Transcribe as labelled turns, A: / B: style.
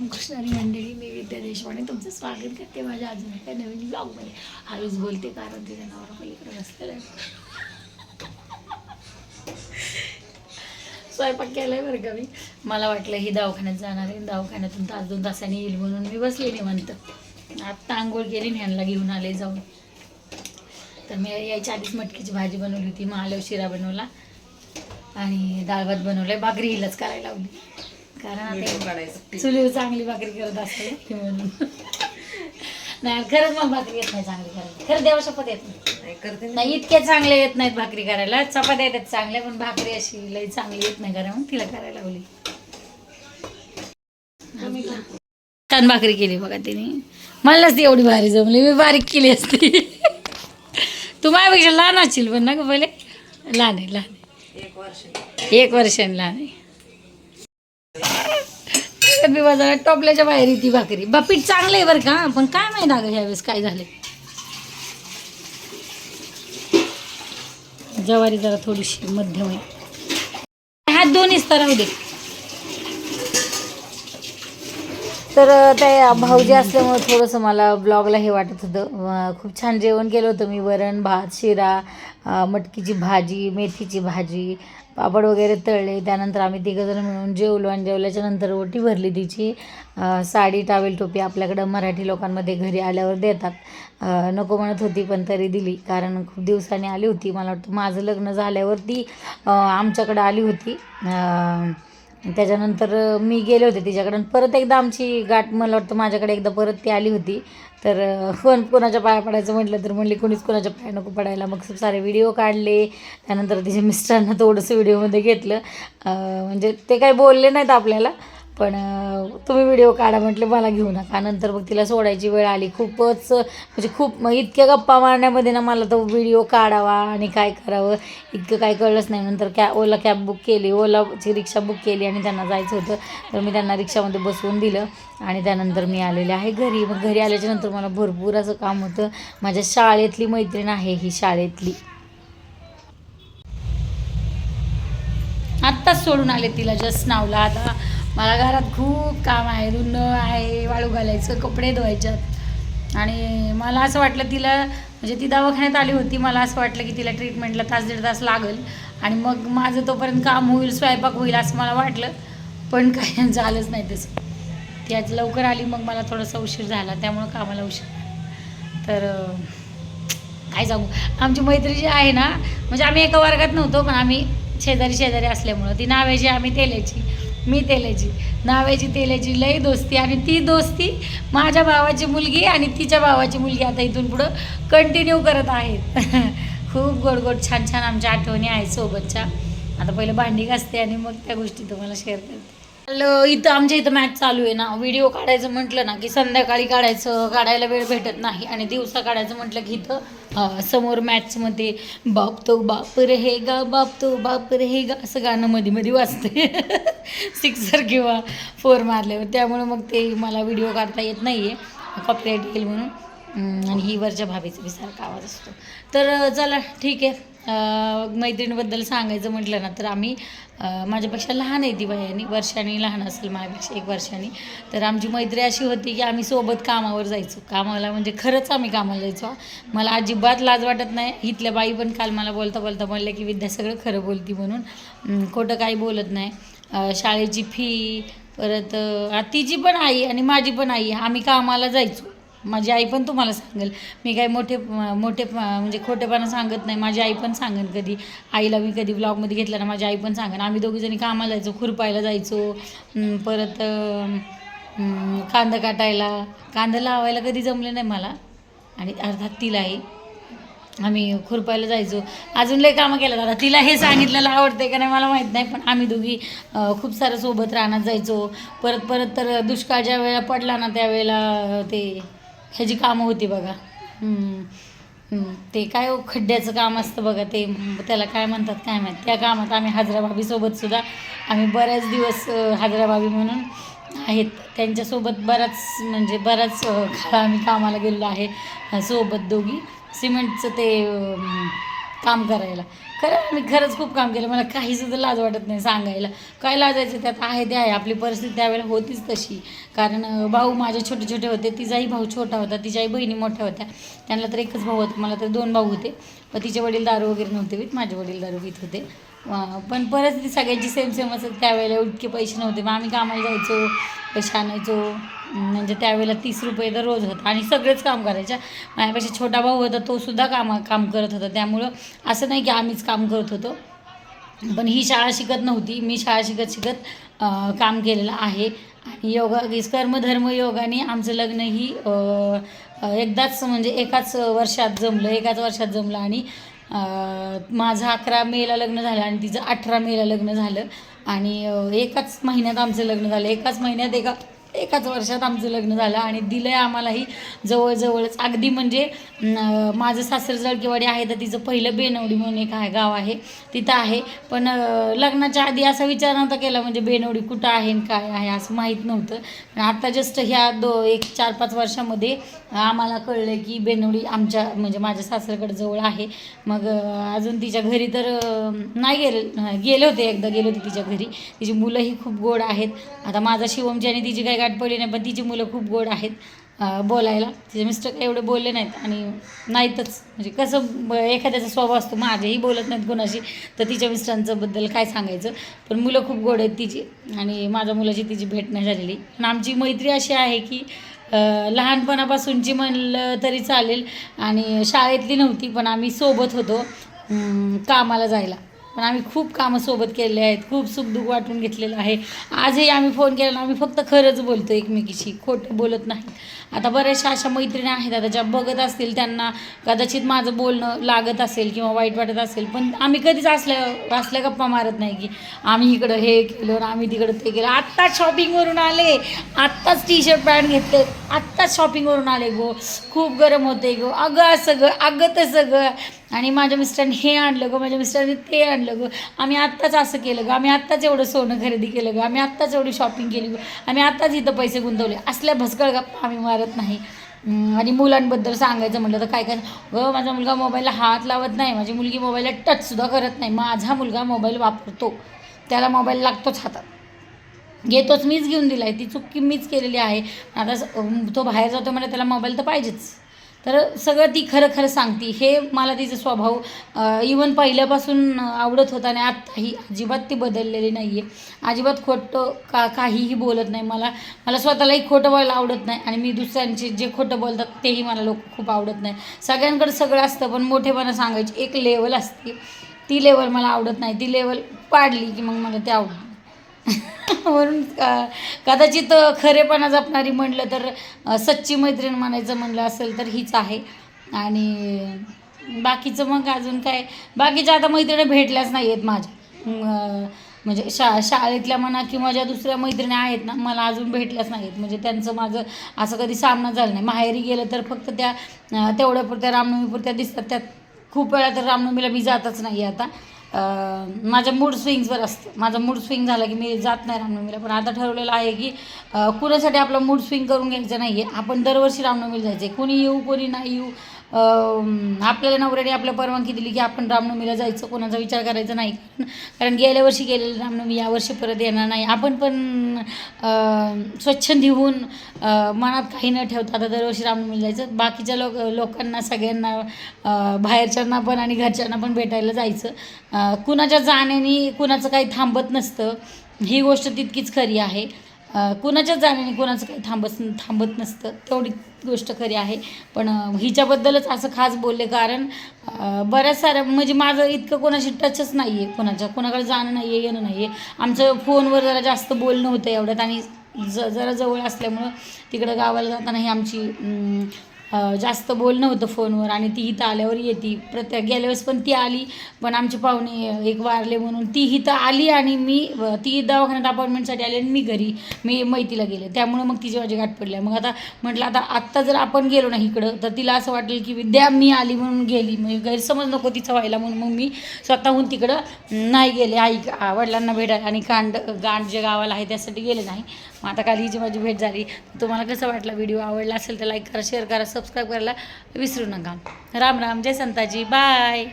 A: रामकृष्णारी मंडळी मी विद्या देशपांडे. तुमचं स्वागत करते माझ्या अजून एका नवीन ब्लॉगमध्ये हळूच बोलते कारण ते जनावर पलीकडे बसलेलं आहे. स्वयंपाक केला आहे बरं का मी? मला वाटलं ही दवाखान्यात जाणार आहे. दवाखान्यातून तास दोन तासांनी येईल म्हणून मी बसले निवांत. आत्ता आंघोळ केली आणि ह्यांना घेऊन आले जाऊन. तर मी यायच्या आधीच मटकीची भाजी बनवली होती. मग आल्यावर शिरा बनवला आणि डाळ भात बनवलाय. भाकरी हिलाच करायला लावली. कारण आता चुलीवर चांगली भाकरी करत असते. म्हणून नाही खरंच मग भाकरी येत नाही चांगली करायला. खरं देवा शपथ येत नाही.
B: करते
A: नाही इतके चांगले येत नाहीत भाकरी करायला. चपात्या येतात चांगल्या पण भाकरी अशी लई चांगली येत नाही कारण मग तिला करायला लावली. छान भाकरी केली बघा तिने. मलाच ती एवढी भारी जमली. मी बारीक केली असती. तू माझ्यापेक्षा लहान असशील पण ना ग पहिले? लहान आहे लहान आहे.
B: एक वर्ष.
A: एक वर्षाने लहान आहे. टोपली बाजारात टोपल्याच्या बाहेर येते भाकरी. बापीठ चांगलं आहे बरं का? पण काय माहीत अगं ह्यावेळेस काय झाले ज्वारी जरा थोडीशी मध्यम आहे. हा दोन्हीच तर राहू दे. तर त्या भाऊजी असल्यामुळे थोडंसं मला ब्लॉगला हे वाटत होतं. खूप छान जेवण केलं होतं मी. वरण भात शिरा मटकीची भाजी मेथीची भाजी पापड वगैरे तळले. त्यानंतर आम्ही तिघंजणं मिळून जेवलो आणि जेवल्याच्या नंतर ओटी भरली तिची. साडी टावेल टोपी आपल्याकडं मराठी लोकांमध्ये घरी आल्यावर देतात. नको म्हणत होती पण तरी दिली. कारण खूप दिवसांनी आली होती. मला वाटतं माझं लग्न झाल्यावरती ती आमच्याकडं आली होती. त्याच्यानंतर मी गेले होते तिच्याकडं. परत एकदा आमची गाठ मला वाटतं माझ्याकडे एकदा परत ती आली होती. तर कोण कोणाच्या पाया पडायचं म्हटलं तर म्हणली कोणीच कोणाच्या पाया नको पडायला. मग खूप सारे व्हिडिओ काढले. त्यानंतर तिच्या मिस्टरांना थोडंसं व्हिडिओमध्ये घेतलं. म्हणजे ते काही बोलले नाहीत आपल्याला. पण तुम्ही व्हिडिओ काढा म्हटले मला घेऊ नका. नंतर मग तिला सोडायची वेळ आली. खूपच म्हणजे खूप मग इतक्या गप्पा मारण्यामध्ये ना मला तो व्हिडिओ काढावा आणि काय करावं इतकं काय कळलंच नाही. नंतर कॅ ओला कॅब बुक केली. ओलाची रिक्षा बुक केली आणि त्यांना जायचं होतं. तर मी त्यांना रिक्षामध्ये बसवून दिलं आणि त्यानंतर मी आलेले आहे घरी. मग घरी आल्याच्यानंतर मला भरपूर असं काम होतं. माझ्या शाळेतली मैत्रीण आहे ही शाळेतली. आत्ताच सोडून आले तिला जस्ट नावला. आता मला घरात खूप काम आहे धुणं आहे वाळू घालायचं कपडे धुवायच्यात. आणि मला असं वाटलं तिला म्हणजे ती दवाखान्यात आली होती मला असं वाटलं की तिला ट्रीटमेंटला तास दीड तास लागेल. आणि मग माझं तोपर्यंत काम होईल स्वयंपाक होईल असं मला वाटलं. पण काही झालंच नाही तसं. ती आज लवकर आली मग मला थोडासा उशीर झाला त्यामुळं कामाला उशीर तर काय सांगू? आमची मैत्री जी आहे ना म्हणजे आम्ही एका वर्गात नव्हतो पण आम्ही शेजारी शेजारी असल्यामुळं. ती नावायची आम्ही तेलाची मी तेलाची नावाची तेलाची लई दोस्ती आणि ती दोस्ती माझ्या भावाची मुलगी आणि तिच्या भावाची मुलगी आता इथून पुढं कंटिन्यू करत आहेत खूप गोड गोड छान छान आमच्या आठवणी आहेत सोबतच्या. आता पहिलं भांडी घासते आणि मग त्या गोष्टी तुम्हाला शेअर करते. इथं आमच्या इथं मॅच चालू आहे ना. व्हिडिओ काढायचं म्हटलं ना की संध्याकाळी काढायचं काढायला वेळ भेटत नाही. आणि दिवसा काढायचं म्हटलं की इथं समोर मॅचमध्ये बाप तो बाप रे गा बाप तो बाप रे गा असं गाणं मध्ये मध्ये वाजते सिक्सर किंवा फोर मारल्यावर. त्यामुळे मग ते मला व्हिडिओ काढता येत नाही आहे कॉपीराईट येईल म्हणून. आणि ही वरच्या भाभीचा विसारखा आवाज असतो. तर चला ठीक आहे. मैत्रिणीबद्दल सांगायचं म्हटलं ना तर आम्ही माझ्यापेक्षा लहान आहे ती वयाने वर्षाने लहान असेल माझ्यापेक्षा एक वर्षाने. तर आमची मैत्री अशी होती की आम्ही सोबत कामावर जायचो. कामाला म्हणजे खरंच आम्ही कामाला जायचो मला अजिबात लाज वाटत नाही. इथल्या बाई पण काल मला बोलता बोलता म्हणलं की विद्या सगळं खरं बोलती म्हणून. खोटं काही बोलत नाही. शाळेची फी परत तिची पण आई आणि माझी पण आई आम्ही कामाला जायचो. माझी आई पण तुम्हाला सांगेल. मी काही मोठे मोठे म्हणजे खोटेपणा सांगत नाही. माझी आई पण सांगेन कधी. आईला मी कधी ब्लॉगमध्ये घेतला ना माझी आई पण सांगेन आम्ही दोघीजणी कामाला जायचो खुरपायला जायचो. परत कांदा काटायला. कांदा लावायला कधी जमलं नाही मला. आणि अर्थात तिलाही आम्ही खुरपायला जायचो. अजून लय कामं केलं दादा तिला हे सांगितलेलं आवडते का नाही मला माहीत नाही पण आम्ही दोघी खूप सारं सोबत राहण्यात जायचो. परत परत तर दुष्काळ ज्या वेळेला पडला ना त्यावेळेला ते ह्याची कामं होती बघा. ते काय हो, खड्ड्याचं काम असतं बघा ते. त्याला काय म्हणतात काय माहीत. त्या कामात आम्ही हाजराभाभीसोबत सुद्धा आम्ही बऱ्याच दिवस हजराबाबी म्हणून आहेत. त्यांच्यासोबत बराच म्हणजे बराच काळ आम्ही कामाला गेलेलो आहे. सोबत दोघी. सिमेंटचं ते काम करायला. खरं मी खरंच खूप काम केलं. मला काहीसुद्धा लाज वाटत नाही सांगायला. काय लाजायचं त्यात आहे ते आहे. आपली परिस्थिती त्यावेळेला होतीच तशी. कारण भाऊ माझे छोटे छोटे होते. तिचाही भाऊ छोटा होता. तिच्याही बहिणी मोठ्या होत्या. त्यांना तर एकच भाऊ होता. मला तर दोन भाऊ होते. पण तिचे वडील दारू वगैरे नव्हते पित माझे वडील दारू पित होते. पण परिस्थिती सगळ्यांची सेम सेम असत त्यावेळेला इतके पैसे नव्हते. मग आम्ही कामाला जायचो पैसे आणायचो. म्हणजे त्यावेळेला तीस रुपये तर रोज होता. आणि सगळेच काम करायच्या. माझ्यापेक्षा छोटा भाऊ होता तो सुद्धा काम काम करत होता. त्यामुळं असं नाही की आम्हीच काम करत होतो. पण ही शाळा शिकत नव्हती. मी शाळा शिकत शिकत काम केलेलं आहे. आणि योगा कर्मधर्म योगाने आमचं लग्न ही एकदाच म्हणजे एकाच वर्षात जमलं. एकाच वर्षात जमलं. आणि माझं अकरा मेला लग्न झालं आणि तिचं अठरा मेला लग्न झालं. आणि एकाच महिन्यात आमचं लग्न झालं. एकाच महिन्यात एका एकाच वर्षात आमचं लग्न झालं आणि दिलं आहे आम्हालाही जवळजवळच. अगदी म्हणजे माझं सासर जळकेवाडी आहे तर तिचं पहिलं बेनवडी म्हणून एक आहे गाव आहे. तिथं आहे. पण लग्नाच्या आधी असा विचार नव्हता केला म्हणजे बेनवडी कुठं आहे आणि काय आहे असं माहीत नव्हतं. पण आता जस्ट ह्या दो एक चार पाच वर्षामध्ये आम्हाला कळलं की बेनोडी आमच्या म्हणजे माझ्या सासऱ्याकडे जवळ आहे. मग अजून तिच्या घरी तर नाही गेले गेले होते एकदा गेले होते तिच्या घरी. तिची मुलंही खूप गोड आहेत. आता माझा शिवमची आणि तिची काही गाठ पडली नाही पण तिची मुलं खूप गोड आहेत. बोलायला. तिचे मिस्टर एवढे बोलले नाहीत आणि नाहीतच. म्हणजे कसं एखाद्याचा स्वभाव असतो माझ्याही बोलत नाहीत कोणाशी तर तिच्या मिस्टरांच्याबद्दल काय सांगायचं? पण मुलं खूप गोड आहेत तिची आणि माझ्या मुलाची तिची भेट नाही झालेली. पण आमची मैत्री अशी आहे की लहानपणापासूनची म्हणलं तरी चालेल आणि शाळेतली नव्हती पण आम्ही सोबत होतो कामाला जायला. पण आम्ही खूप कामं सोबत केलेले आहेत. खूप सुखदुःख वाटून घेतलेलं आहे. आजही आम्ही फोन केला ना आम्ही फक्त खरंच बोलतो एकमेकीशी. खोटं बोलत नाही. आता बऱ्याचशा अशा मैत्रिणी आहेत. आता ज्या बघत असतील त्यांना कदाचित माझं बोलणं लागत असेल किंवा वाईट वाटत असेल पण आम्ही कधीच असल्या असल्या गप्पा मारत नाही की आम्ही इकडं हे केलं आणि आम्ही तिकडं ते केलं. आत्ताच शॉपिंगवरून आले. आत्ताच टी शर्ट पॅन्ट घेतले. आत्ताच शॉपिंगवरून आले गो. खूप गरम होते गो. अगं असं गं. अगं तसं गं. आणि माझ्या मिस्टरांनी हे आणलं गं माझ्या मिस्टरांनी ते आणलं गं. आम्ही आत्ताच असं केलं गं. आम्ही आत्ताच एवढं सोनं खरेदी केलं गं. आम्ही आत्ताच एवढी शॉपिंग केली ग. आम्ही आत्ताच इथं पैसे गुंतवले. असल्या भस्कळ गप्पा आम्ही मारत नाही. आणि मुलांबद्दल सांगायचं म्हटलं तर काय काय? गं माझा मुलगा मोबाईलला हात लावत नाही. माझी मुलगी मोबाईलला टचसुद्धा करत नाही. माझा मुलगा मोबाईल वापरतो. त्याला मोबाईल लागतोच हातात. घेतोच. मीच घेऊन दिला आहे ती चुकी मीच केलेली आहे. आता तो बाहेर जातो म्हणजे त्याला मोबाईल तर पाहिजेच. तर सगळं ती खरं खरं सांगती. हे मला तिचा स्वभाव इवन पहिल्यापासून आवडत होता आणि आत्ताही अजिबात ती बदललेली नाही आहे अजिबात खोटं का काहीही बोलत नाही मला. मला स्वतःलाही खोटं बोलायला आवडत नाही आणि मी दुसऱ्यांचे जे खोटं बोलतात तेही मला लोक खूप आवडत नाही. सगळ्यांकडे सगळं असतं पण मोठेपणा सांगायची एक लेवल असते. ती लेवल मला आवडत नाही. ती लेवल पाडली की मग मला ते आवडत. म्हणून कदाचित खरेपणा जपणारी म्हणलं तर सच्ची मैत्रीण म्हणायचं म्हणलं असेल तर हीच आहे. आणि बाकीचं मग अजून काय? बाकीच्या आता मैत्रिणी भेटल्याच नाही आहेत माझ्या म्हणजे शा शाळेतल्या म्हणा किंवा ज्या दुसऱ्या मैत्रिणी आहेत ना मला अजून भेटल्याच नाहीत म्हणजे त्यांचं माझं असं कधी सामना झाला नाही. माहेरी गेलं तर फक्त त्या तेवढ्यापुरत्या रामनवमीपुरत्या दिसतात. त्यात खूप वेळा तर रामनवमीला मी जातच नाही आता. माझ्या मूड स्विंग्सवर असतं. माझा मूड स्विंग झाला की मी जात नाही रामनवमीला पण आता ठरवलेलं आहे की कुणासाठी आपला मूड स्विंग करून घ्यायचं नाही आहे आपण दरवर्षी रामनवमीला जायचं आहे कोणी येऊ कोणी नाही येऊ. आपल्याला नवऱ्याने आपल्या परवानगी दिली की आपण रामनवमीला जायचं कोणाचा विचार करायचा नाही. कारण गेल्या वर्षी गेलेलं रामनवमी यावर्षी परत येणार नाही. आपण पण स्वच्छंदी होऊन मनात काही न ठेवता आता दरवर्षी रामनवमीला जायचं. बाकीच्या लोक लोकांना सगळ्यांना बाहेरच्यांना पण आणि घरच्यांना पण भेटायला जायचं. कुणाच्या जाण्याने कुणाचं काही थांबत नसतं. ही गोष्ट तितकीच खरी आहे. कुणाच्याच जाण्याने कुणाचं काही थांबत थांबत नसतं. तेवढी गोष्ट खरी आहे. पण हिच्याबद्दलच असं खास बोलले कारण बऱ्याच साऱ्या म्हणजे माझं इतकं कोणाशी टचच नाही आहे कोणाच्या कोणाकडे जाणं नाही आहे येणं नाही आहे आमचं फोनवर जरा जास्त बोलणं होतं एवढ्यात आणि ज जरा जवळ असल्यामुळं तिकडं गावाला जाताना ही आमची जास्त बोलणं होतं फोनवर आणि ती इथं आल्यावर येते. प्रत्येक गेल्या वेळेस पण ती आली पण आमचे पाहुणे एक वारले म्हणून ती इथं आली आणि मी ती दवाखान्यात अपॉइंटमेंटसाठी आली आणि मी घरी मी मैतीला गेले. त्यामुळं मग तिची माझी गाठ पडली. मग आता म्हटलं आता आत्ता जर आपण गेलो ना इकडं तर तिला असं वाटेल की विद्या मी आली म्हणून गेली. म्हणजे गैरसमज नको तिचा व्हायला म्हणून. मग मी स्वतःहून तिकडं नाही गेले. आई वडिलांना भेटायला आणि कांड गांड जे गावाला आहे त्यासाठी गेले नाही. मग आता काल हिची माझी भेट झाली तुम्हाला कसं वाटलं? व्हिडिओ आवडला असेल तर लाईक करा शेअर करा सबस्क्राईब करायला विसरू नका. राम राम जय संताजी बाय